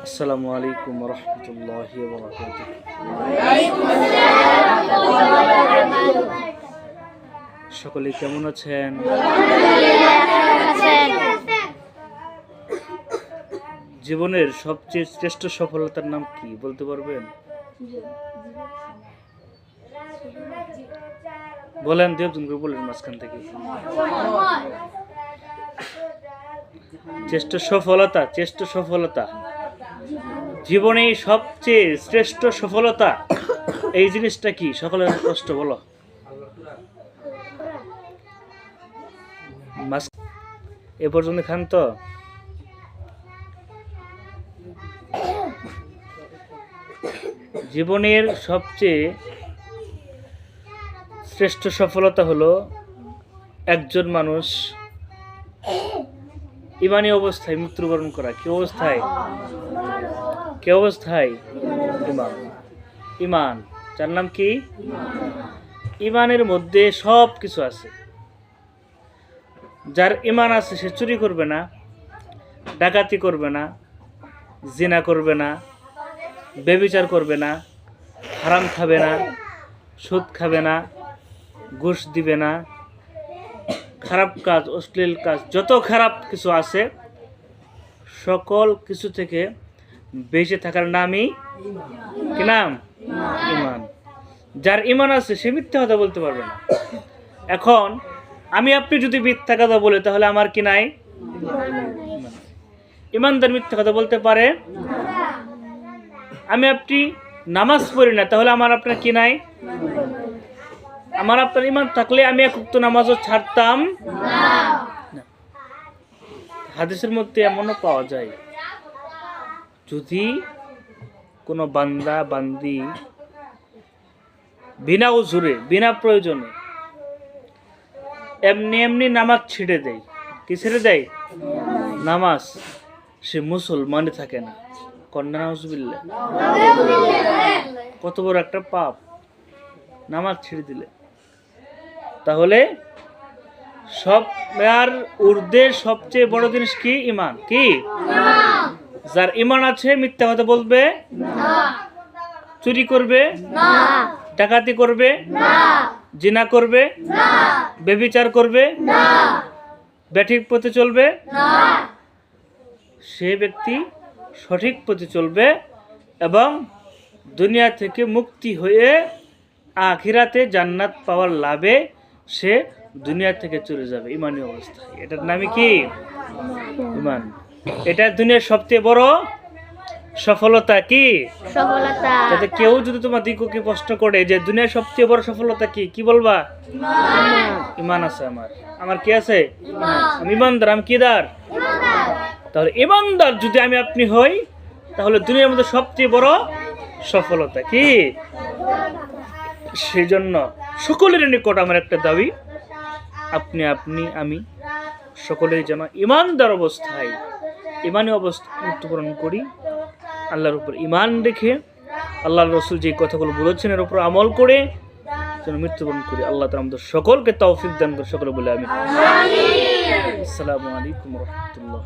আসসালামু আলাইকুম রহমতুল্লাহ সকলে কেমন আছেন? জীবনের সবচেয়ে শ্রেষ্ঠ সফলতার নাম কি, বলতে পারবেন? বলেন দু একজন করে বলেন মাঝখান থেকে। চেষ্ট সফলতা চেষ্ট সফলতা। জীবনে সবচেয়ে শ্রেষ্ঠ সফলতা এই জিনিসটা কি? সকলের কষ্ট বলো। এ পর্যন্ত খান তো? জীবনের সবচেয়ে শ্রেষ্ঠ সফলতা হলো একজন মানুষ ইমানি অবস্থায় মৃত্যুবরণ করা। কি অবস্থায়? কি অবস্থায়? ইমান। ইমান। যার নাম কি? ইমানের মধ্যে সব কিছু আছে। যার ইমান আছে সে চুরি করবে না, ডাকাতি করবে না, জিনা করবে না, বেবিচার করবে না, হারাম খাবে না, সুদ খাবে না, ঘুষ দিবে না, খারাপ কাজ, অশ্লীল কাজ, যত খারাপ কিছু আছে, সকল কিছু থেকে বেঁচে থাকার নামই কি নাম? ইমান। যার ইমান আছে, সে মিথ্যা কথা বলতে পারবে না। এখন, আমি আপনি যদি মিথ্যা কথা বলি, তাহলে আমার কি নাই? ইমানদার মিথ্যা কথা বলতে পারে। আমি আপনি নামাজ পড়ি না, তাহলে আমার আপনার কি নাই? আমার আপনার ইমান থাকলে আমি এক উক্ত নামাজও ছাড়তাম হাদিসের মধ্যে এমনও পাওয়া যায়। যদি কোনো বান্দা, বান্দি বিনা উজুরে, বিনা প্রয়োজনে এমনি এমনি নামাজ ছেড়ে দেয়, কি ছেড়ে দেয়? নামাজ। সে মুসলমানে থাকে না। কন্যা নাউজুবিল্লাহ। কত বড় একটা পাপ। নামাজ ছেড়ে দিলে। তাহলে সব, আর ঊর্ধ্বের সবচেয়ে বড় জিনিস কি? ইমান। কি? যার ইমান আছে মিথ্যা কথা বলবে? চুরি করবে? ডাকাতি করবে? জিনা করবে? বেবিচার করবে? ব্যাঠিক পথে চলবে? সে ব্যক্তি সঠিক পথে চলবে এবং দুনিয়া থেকে মুক্তি হয়ে আখিরাতে জান্নাত পাওয়ার লাভে সে দুনিয়া থেকে চলে যাবে ইমানি অবস্থায়। এটার নামই কি? ইমান। এটা দুনিয়ার সবচেয়ে বড় সফলতা কি? সফলতা। যাতে কেউ যদি তোমার দিগকে প্রশ্ন করে যে দুনিয়ার সবচেয়ে বড় সফলতা কি কি বলবা? ইমান। আছে আমার। আমার কি আছে? আমি ইমানদার আমি কিদার? তাহলে ইমানদার যদি আমি আপনি হই তাহলে দুনিয়ার মধ্যে সবচেয়ে বড় সফলতা কি? সেই জন্য সকলের নিকট আমার একটা দাবি আপনি আপনি আমি সকলেই যেন ইমানদার অবস্থায় ইমানি অবস্থা মৃত্যুবরণ করি। আল্লাহর উপর ইমান রেখে আল্লাহ রসুল যে কথাগুলো বলেছেন এর উপর আমল করে যেন মৃত্যুবরণ করি। আল্লাহ তালা আমাদের সকলকে তৌফিক দান করে সকলে বলে আমি আসসালামু আলাইকুম রহমতুল্লাহ।